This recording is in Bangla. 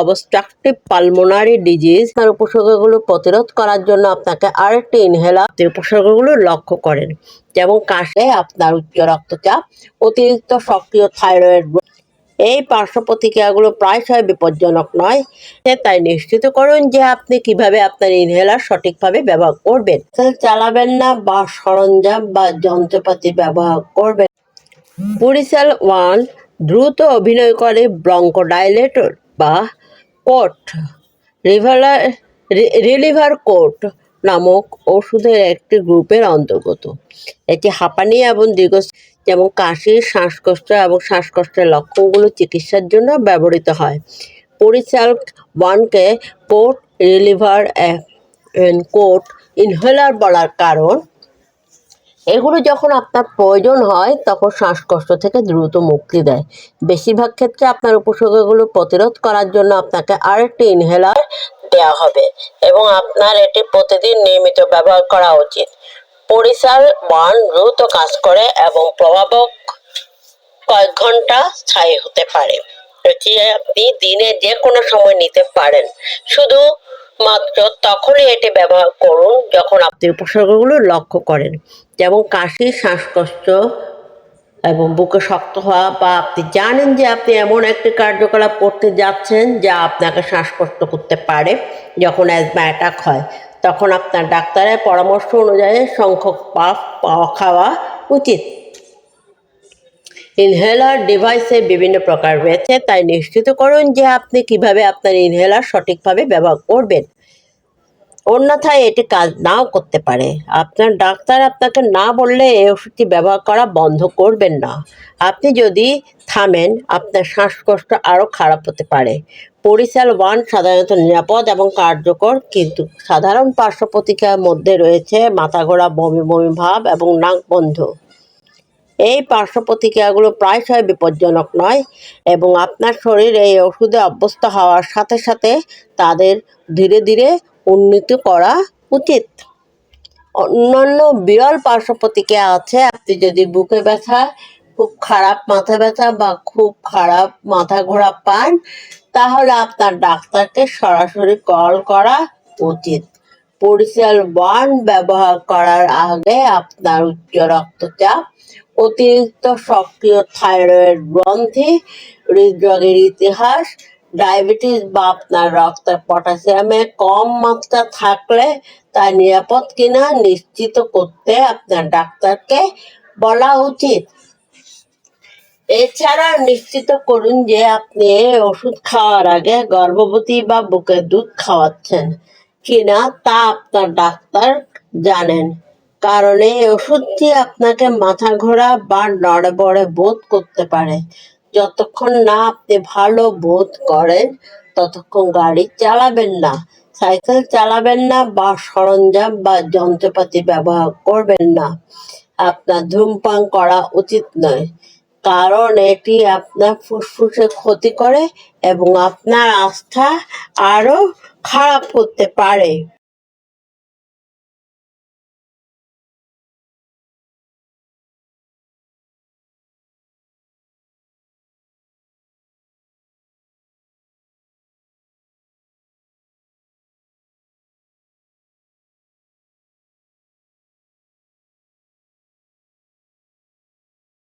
অবস্ট্রাকটিভ পালমোনারি ডিজিজ তার উপসর্গগুলো প্রতিরোধ করার জন্য আপনাকে আরেকটি ইনহেলার উপসর্গগুলো লক্ষ্য করেন। যেমন কাশে আপনার উচ্চ রক্তচাপ, অতিরিক্ত সক্রিয় থাইরয়েড এই পার্শ্ব প্রতিক্রিয়াগুলো প্রায়শই বিপজ্জনক নয়। তাই নিশ্চিত করুন যে আপনি কীভাবে আপনার ইনহেলার সঠিকভাবে ব্যবহার করবেন। চালাবেন না বা সরঞ্জাম বা যন্ত্রপাতি ব্যবহার করবেন পুরিসেল ওয়ান দ্রুত অভিনয় করে ব্রঙ্কোডাইলেটর বা কোট রিভালার রিলিভার কোট নামক ওষুধের একটি গ্রুপের অন্তর্গত। এটি হাঁপানি এবং দীর্ঘ যেমন কাশি, শ্বাসকষ্ট এবং শ্বাসকষ্টের লক্ষণগুলো চিকিৎসার জন্য ব্যবহৃত হয়। পরিচাল ওয়ানকে কোট রিলিভার কোট ইনহেলার বলার কারণ এগুলো যখন আপনার প্রয়োজন হয়, তখন শ্বাসকষ্ট থেকে দ্রুত মুক্তি দেয়। বেশিরভাগ ক্ষেত্রে আপনার উপসর্গগুলো প্রতিরোধ করার জন্য আপনাকে আরেকটি ইনহেলার দেওয়া হবে এবং আপনার এটি প্রতিদিন নিয়মিত ব্যবহার করা উচিত। পরিসার ওয়ান দ্রুত কাজ করে এবং প্রভাবক কয়েক ঘণ্টা স্থায়ী হতে পারে। এটি আপনি দিনে যে কোনো সময় নিতে পারেন। শুধু মাত্র তখনই এটি ব্যবহার করুন যখন আপনি উপসর্গগুলো লক্ষ্য করেন। যেমন কাশি, শ্বাসকষ্ট এবং বুকে শক্ত হওয়া বা আপনি জানেন যে আপনি এমন একটি কার্যকলাপ করতে যাচ্ছেন যা আপনাকে শ্বাসকষ্ট করতে পারে যখন অ্যাজমা অ্যাটাক হয়। তখন আপনার ডাক্তারের পরামর্শ অনুযায়ী সংখ্যক পাফ খাওয়া উচিত। ইনহেলার ডিভাইসে বিভিন্ন প্রকার রয়েছে, তাই নিশ্চিত করুন যে আপনি কীভাবে আপনার ইনহেলার সঠিকভাবে ব্যবহার করবেন। অন্যথায় এটি কাজ নাও করতে পারে। আপনার ডাক্তার আপনাকে না বললে এই ওষুধটি ব্যবহার করা বন্ধ করবেন না। আপনি যদি থামেন, আপনার শ্বাসকষ্ট আরও খারাপ হতে পারে। পরিচাল ওয়ান সাধারণত নিরাপদ এবং কার্যকর, কিন্তু সাধারণ পার্শ্ব প্রতিক্রিয়ার মধ্যে রয়েছে মাথা ঘোরা বমি বমি ভাব এবং নাক বন্ধ। এই পার্শ্ব প্রতিক্রিয়াগুলো প্রায়শই বিপজ্জনক নয় এবং আপনার শরীর এই ওষুধে অভ্যস্ত হওয়ার সাথে সাথে তাদের ধীরে ধীরে উন্নতি করা উচিত। অন্যান্য বিরল পার্শ্ব প্রতিক্রিয়া আছে, আপনি যদি বুকে ব্যথা, খুব খারাপ মাথা ব্যথা বা খুব খারাপ মাথা ঘোরা পান, তাহলে আপনার ডাক্তারকে সরাসরি কল করা উচিত। পরিচাল ওয়ান ব্যবহার করার আগে আপনার উচ্চ রক্তচাপ অতিরিক্ত সক্রিয় থাইরয়েড গ্রন্থি, হৃদরোগের ইতিহাস, ডায়াবেটিস বা আপনার রক্তে পটাশিয়ামে কম মাত্রা থাকলে তা নিরাপদ কিনা নিশ্চিত করতে আপনার ডাক্তারকে বলা উচিত। এছাড়া নিশ্চিত করুন যে আপনি ওষুধ খাওয়ার আগে গর্ভবতী বা বুকের দুধ খাওয়াচ্ছেন কিনা তা আপনার ডাক্তার জানেন। কারণ এই ওষুধটি আপনাকে মাথা ঘোরা বা নড়ে বোধ করতে পারে। যতক্ষণ না আপনি ভালো বোধ করেন, ততক্ষণ গাড়ি চালাবেন না, সাইকেল চালাবেন না বা সরঞ্জাম বা যন্ত্রপাতি ব্যবহার করবেন না। আপনার ধূমপান করা উচিত নয়, কারণ এটি আপনার ফুসফুসে ক্ষতি করে এবং আপনার আস্থা আরও খারাপ করতে পারে।